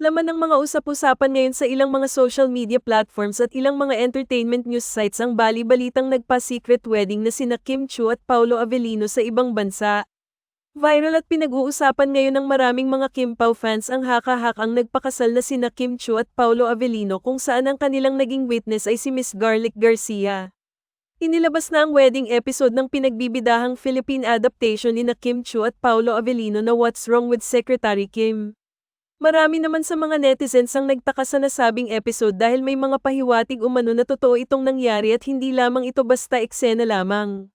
naman ang mga usap-usapan ngayon sa ilang mga social media platforms at ilang mga entertainment news sites ang bali-balitang nagpa-secret wedding na sina Kim Chu at Paulo Avellino sa ibang bansa. Viral at pinag-uusapan ngayon ng maraming mga Kim Pao fans ang haka-hakang nagpakasal na sina Kim Chu at Paulo Avellino kung saan ang kanilang naging witness ay si Miss Garlic Garcia. Inilabas na ang wedding episode ng pinagbibidahang Philippine adaptation ni na Kim Chu at Paulo Avellino na What's Wrong with Secretary Kim. Marami naman sa mga netizens ang nagtaka sa nasabing episode dahil may mga pahiwatig umano na totoo itong nangyari at hindi lamang ito basta eksena lamang.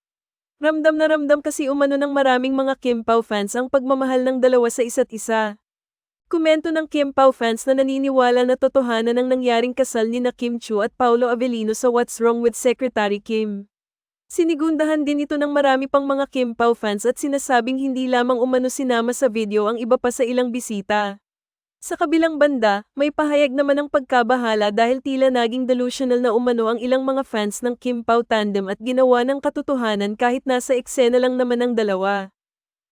Ramdam na ramdam kasi umano ng maraming mga Kim Pao fans ang pagmamahal ng dalawa sa isa't isa. Komento ng Kim Pao fans na naniniwala na totohanan ang nangyaring kasal ni na Kim Chu at Paulo Avellino sa What's Wrong with Secretary Kim. Sinigundahan din ito ng marami pang mga Kim Pao fans at sinasabing hindi lamang umano sinama sa video ang iba pa sa ilang bisita. Sa kabilang banda, may pahayag naman ng pagkabahala dahil tila naging delusional na umano ang ilang mga fans ng Kim Pao tandem at ginawa ng katotohanan kahit nasa eksena lang naman ang dalawa.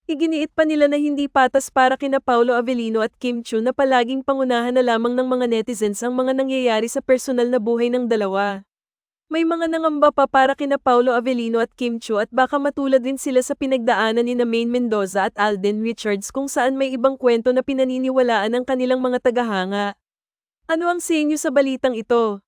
Iginiit pa nila na hindi patas para kina Paulo Avellino at Kim Chu na palaging pangunahan na lamang ng mga netizens ang mga nangyayari sa personal na buhay ng dalawa. May mga nangamba pa para kina Paulo Avellino at Kim Chu at baka matulad din sila sa pinagdaanan ni na Maine Mendoza at Alden Richards kung saan may ibang kwento na pinaniniwalaan ng kanilang mga tagahanga. Ano ang sa inyo sa balitang ito?